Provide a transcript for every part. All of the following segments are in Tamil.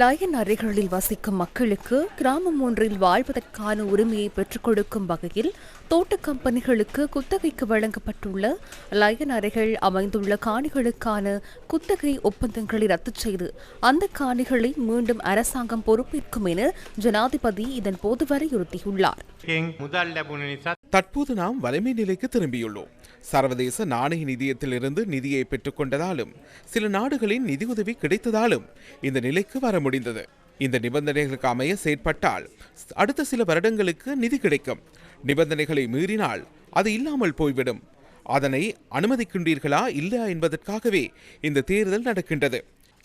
லயன் அறைகளில் வசிக்கும் மக்களுக்கு கிராமம் ஒன்றில் வாழ்வதற்கான உரிமையை பெற்றுக் கொடுக்கும் வகையில் தோட்ட கம்பெனிகளுக்கு குத்தகைக்கு வழங்கப்பட்டுள்ள லயன் அறைகள் அமைந்துள்ள காணிகளுக்கான குத்தகை ஒப்பந்தங்களை ரத்து செய்து அந்த காணிகளை மீண்டும் அரசாங்கம் பொறுப்பேற்கும் என ஜனாதிபதி இதன் போது வலியுறுத்தியுள்ளார். தற்போது நாம் வலிமை நிலைக்கு திரும்பியுள்ளோம். சர்வதேச நாணய நிதியத்திலிருந்து நிதியை பெற்றுக்கொண்டதாலும் சில நாடுகளின் நிதியுதவி கிடைத்ததாலும் இந்த நிலைக்கு வர முடிந்தது. இந்த நிபந்தனைகளுக்கு அமைய செயற்பட்டால் அடுத்த சில வருடங்களுக்கு நிதி கிடைக்கும். நிபந்தனைகளை மீறினால் அது இல்லாமல் போய்விடும். அதனை அனுமதிக்கின்றீர்களா இல்லையா என்பதற்காகவே இந்த தேர்தல் நடக்கின்றது.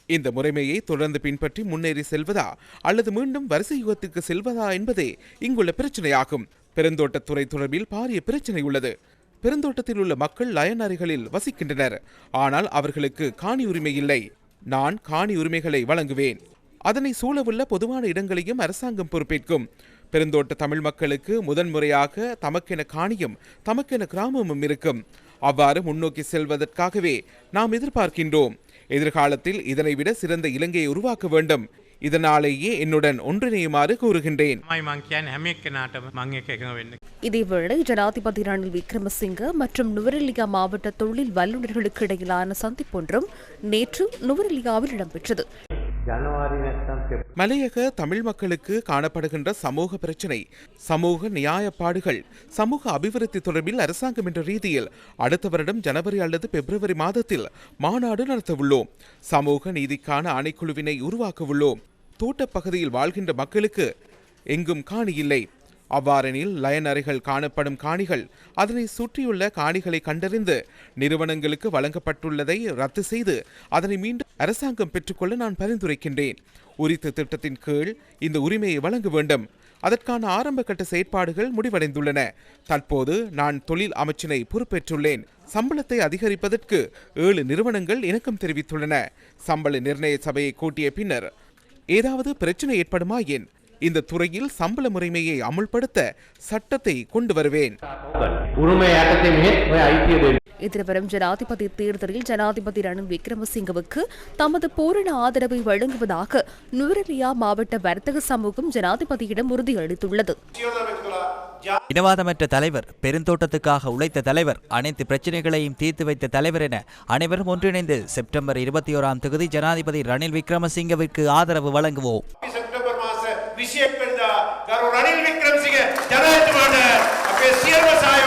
இந்த முறைமையை தொடர்ந்து பின்பற்றி முன்னேறி செல்வதா அல்லது மீண்டும் வரிசை யுகத்துக்கு செல்வதா என்பதே இங்குள்ள பிரச்சனையாகும். பெருந்தோட்டத்துறை தொடர்பில் பாரிய பிரச்சனை உள்ளது. பெருந்தோட்டத்தில் உள்ள மக்கள் லயன் அறைகளில் வசிக்கின்றனர். ஆனால் அவர்களுக்கு காணி உரிமை இல்லை. நான் காணி உரிமைகளை வழங்குவேன். அதனை சூழவுள்ள பொதுவான இடங்களையும் அரசாங்கம் பொறுப்பேற்கும். பெருந்தோட்ட தமிழ் மக்களுக்கு முதன்முறையாக தமக்கென காணியும் தமக்கென கிராமமும் இருக்கும். அவ்வாறு முன்னோக்கி செல்வதற்காகவே நாம் எதிர்பார்க்கின்றோம். எதிர்காலத்தில் இதனை விட சிறந்த இலங்கையை உருவாக்க வேண்டும். இதனாலேயே என்னுடன் ஒன்றிணையுமாறு கூறுகின்றேன். இதேவேளை ஜனாதிபதி ரணில் விக்ரமசிங்க மற்றும் நுவரெலியா மாவட்ட தொழில் வல்லுநர்களுக்கு இடையிலான சந்திப்பொன்றும் நேற்று நுவரெலியாவில் இடம்பெற்றது. மலையக தமிழ் மக்களுக்கு காணப்படுகின்ற சமூக பிரச்சினை சமூக நியாயப்பாடுகள் சமூக அபிவிருத்தி தொடர்பில் அரசாங்கம் என்ற ரீதியில் அடுத்த வருடம் ஜனவரி அல்லது பிப்ரவரி மாதத்தில் மாநாடு நடத்தவுள்ளோம். சமூக நீதிக்கான ஆணைக்குழுவினை உருவாக்கவுள்ளோம். தோட்டப் பகுதியில் வாழ்கின்ற மக்களுக்கு எங்கும் காணி இல்லை அவ்வாறெனில் லயன் அறைகள் காணப்படும் காணிகள் அதனை சுற்றியுள்ள காணிகளை கண்டறிந்து நிறுவனங்களுக்கு வழங்கப்பட்டுள்ளதை ரத்து செய்து அதனை மீண்டும் அரசாங்கம் பெற்றுக்கொள்ள நான் பரிந்துரைக்கின்றேன். உரித்த திட்டத்தின் கீழ் இந்த உரிமையை வழங்க வேண்டும். அதற்கான ஆரம்ப கட்ட செயற்பாடுகள் முடிவடைந்துள்ளன. தற்போது நான் தொழில் அமைச்சினை பொறுப்பேற்றுள்ளேன். சம்பளத்தை அதிகரிப்பதற்கு ஏழு நிறுவனங்கள் இணக்கம் தெரிவித்துள்ளன. சம்பள நிர்ணய சபையை கூட்டிய பின்னர் ஏதாவது பிரச்சனை ஏற்படுமாயின் இந்த துறையில் சம்பள முறைமையை அமுல்படுத்த சட்டத்தை கொண்டு வருவேன். எதிர்வரும் ஜனாதிபதி தேர்தலில் ஜனாதிபதி ரணில் விக்ரமசிங்கவுக்கு தமது பூரண ஆதரவை வழங்குவதாக நுவரலியா மாவட்ட வர்த்தக சமூகம் ஜனாதிபதியிடம் உறுதியளித்துள்ளது. இனவாதமற்ற தலைவர் பெருந்தோட்டத்துக்காக உழைத்த தலைவர் அனைத்து பிரச்சனைகளையும் தீர்த்து வைத்த தலைவர் என அனைவரும் ஒன்றிணைந்து செப்டம்பர் இருபத்தி ஓராம் தேதி ஜனாதிபதி ரணில் விக்ரமசிங்கவிற்கு ஆதரவு வழங்குவோம். ವಿಷಯ ಪಿಡಿದ ಗೌರವ ರಣೀಲ್ ವಿಕ್ರಮ್ ಸಿಂಗ್ ಜನ ಯಜಮಾನರ್ ಅಪ್ಪೆ ಸಿಎಂ ಸಾಹೇಬ್